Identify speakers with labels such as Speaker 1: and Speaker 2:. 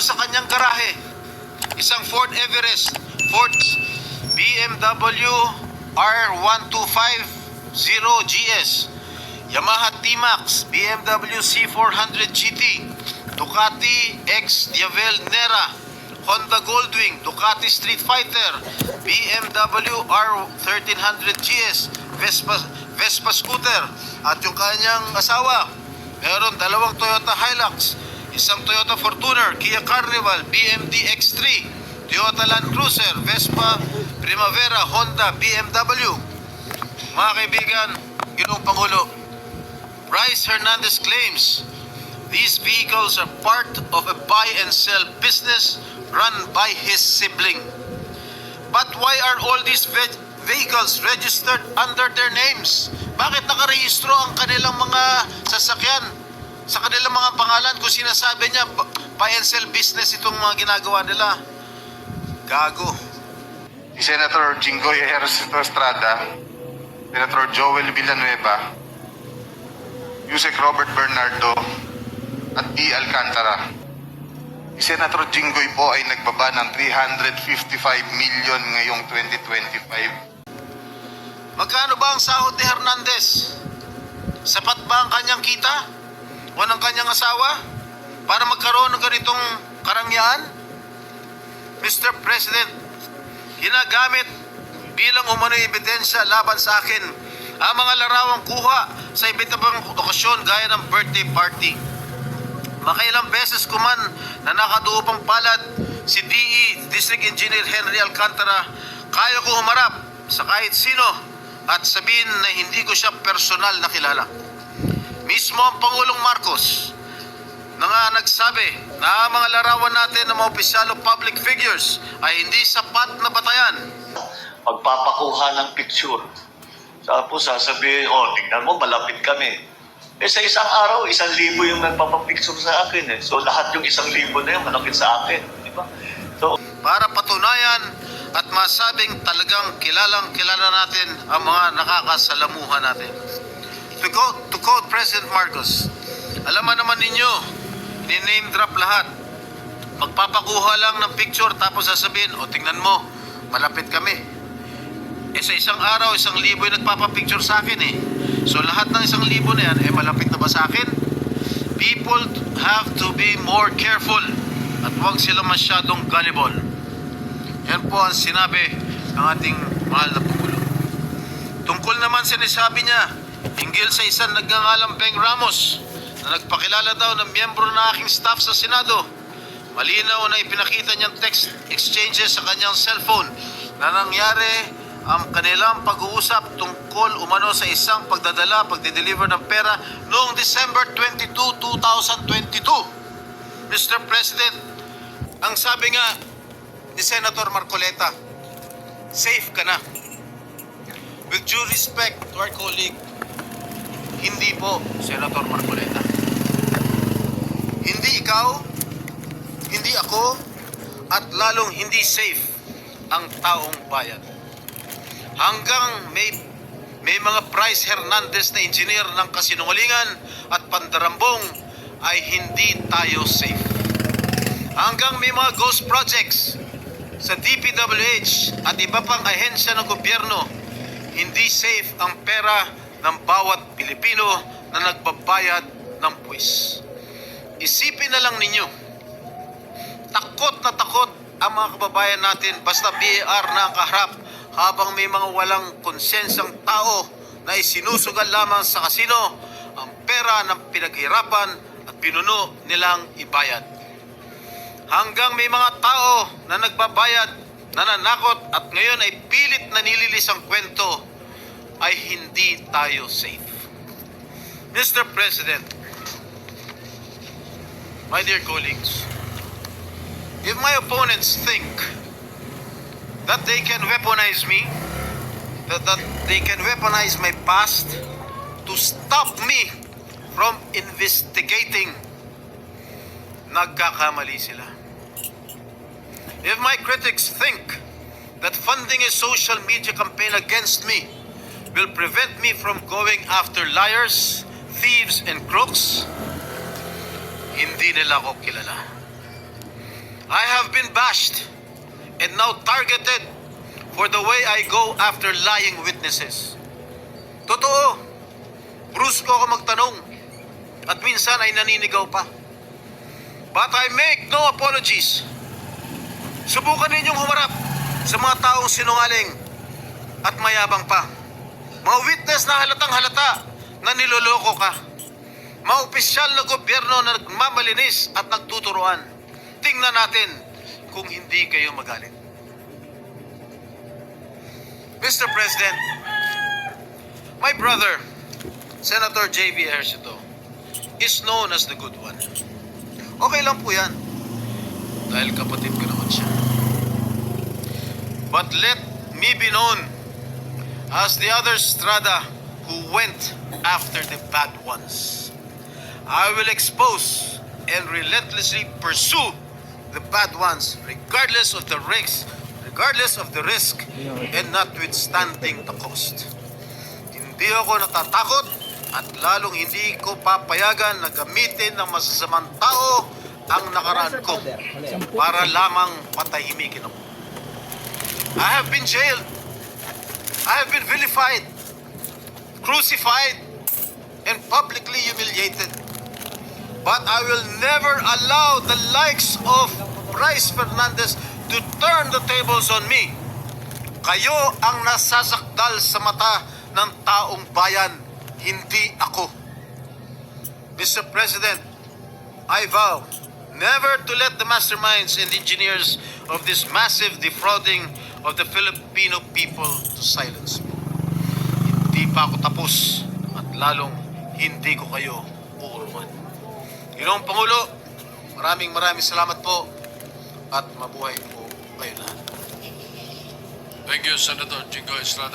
Speaker 1: sa kanyang garahe. Isang Ford Everest, Ford BMW R1250GS, Yamaha T-Max, BMW C400 GT, Ducati X Diavel Nera, Honda Goldwing, Ducati Street Fighter, BMW R1300 GS, Vespa, Vespa scooter, at yung kanyang asawa, meron dalawang Toyota Hilux, isang Toyota Fortuner, Kia Carnival, BMD X3, Toyota Land Cruiser, Vespa, Primavera, Honda, BMW. Mga kaibigan, Ginoong Pangulo, Bryce Hernandez claims these vehicles are part of a buy and sell business run by his sibling. But why are all these ve- vehicles registered under their names? Bakit nakarehistro ang kanilang mga sasakyan sa kanilang mga pangalan kung sinasabi niya bu- buy and sell business itong mga ginagawa nila? Gago.
Speaker 2: si Senator Jinggoy Ejercito Estrada, Senator Joel Villanueva, Yusek Robert Bernardo, at D. Alcantara. Si Senator Jinggoy po ay nagbaba ng 355 million ngayong 2025.
Speaker 1: Magkano ba ang sahod ni Hernandez? Sapat ba ang kanyang kita? O ng kanyang asawa? Para magkaroon ng ganitong karangyaan? Mr. President, ginagamit bilang umano'y ebidensya laban sa akin ang mga larawang kuha sa iba't ibang okasyon gaya ng birthday party. Makailang beses ko man na nakaduupang palad si DE District Engineer Henry Alcantara, kaya ko humarap sa kahit sino at sabihin na hindi ko siya personal na kilala. Mismo ang Pangulong Marcos na nga nagsabi na ang mga larawan natin ng mga opisyal o public figures ay hindi sapat na batayan
Speaker 3: magpapakuha ng picture. Tapos sasabihin, oh, tingnan mo, malapit kami. Eh sa isang araw, isang libo yung nagpapapicture sa akin eh. So lahat yung isang libo na yun, malapit sa akin. Di ba? So,
Speaker 1: para patunayan at masabing talagang kilalang kilala natin ang mga nakakasalamuha natin. To quote, to quote President Marcos, alam naman ninyo, ni-name drop lahat. Magpapakuha lang ng picture tapos sasabihin, o tingnan mo, malapit kami. Eh sa isang araw, isang libo yung nagpapapicture sa akin eh. So lahat ng isang libo na yan, eh malapit na ba sa akin? People have to be more careful at huwag sila masyadong gullible. Yan po ang sinabi ng ating mahal na Pangulo. Tungkol naman sinasabi niya, hinggil sa isang nagngangalang Beng Ramos na nagpakilala daw ng miyembro ng aking staff sa Senado. Malinaw na ipinakita niyang text exchanges sa kanyang cellphone na nangyari ang kanilang pag-uusap tungkol umano sa isang pagdadala, pagde-deliver ng pera noong December 22, 2022. Mr. President, ang sabi nga ni Senator Marcoleta, safe ka na. With due respect to our colleague, hindi po, Senator Marcoleta. Hindi ikaw, hindi ako, at lalong hindi safe ang taong bayan. Hanggang may may mga Bryce Hernandez na engineer ng kasinungalingan at pandarambong ay hindi tayo safe. Hanggang may mga ghost projects sa DPWH at iba pang ahensya ng gobyerno, hindi safe ang pera ng bawat Pilipino na nagbabayad ng buwis. Isipin na lang ninyo, takot na takot ang mga kababayan natin basta BAR na ang kaharap habang may mga walang konsyensang tao na isinusugal lamang sa kasino ang pera ng pinaghirapan at pinuno nilang ibayad. Hanggang may mga tao na nagbabayad, nananakot at ngayon ay pilit na nililis ang kwento, ay hindi tayo safe. Mr. President, my dear colleagues, if my opponents think that they can weaponize me, that, that they can weaponize my past to stop me from investigating, nagkakamali sila. If my critics think that funding a social media campaign against me will prevent me from going after liars, thieves, and crooks, hindi nila ako kilala. I have been bashed and now targeted for the way I go after lying witnesses. Totoo, brusko ako magtanong at minsan ay naninigaw pa. But I make no apologies. Subukan ninyong humarap sa mga taong sinungaling at mayabang pa. Mga witness na halatang halata na niloloko ka. Mga opisyal na gobyerno na nagmamalinis at nagtuturuan. Tingnan natin kung hindi kayo magalit. Mr. President, my brother, Senator J.B. Ejercito, is known as the good one. Okay lang po yan. Dahil kapatid ko naman siya. But let me be known as the other Strada who went after the bad ones. I will expose and relentlessly pursue the bad ones regardless of the risk, regardless of the risk and notwithstanding the cost. Hindi ako natatakot at lalong hindi ko papayagan na gamitin ng masasamang tao ang nakaraan ko para lamang patahimikin ako. I have been jailed. I have been vilified, crucified, and publicly humiliated. But I will never allow the likes of Bryce Fernandez to turn the tables on me. Kayo ang nasasakdal sa mata ng taong bayan, hindi ako. Mr. President, I vow never to let the masterminds and engineers of this massive defrauding of the Filipino people to silence me. Hindi pa ako tapos at lalong hindi ko kayo uurman. Ginoong Pangulo, maraming maraming salamat po at mabuhay po kayo lahat.
Speaker 4: Thank you, Senator Jingo Estrada.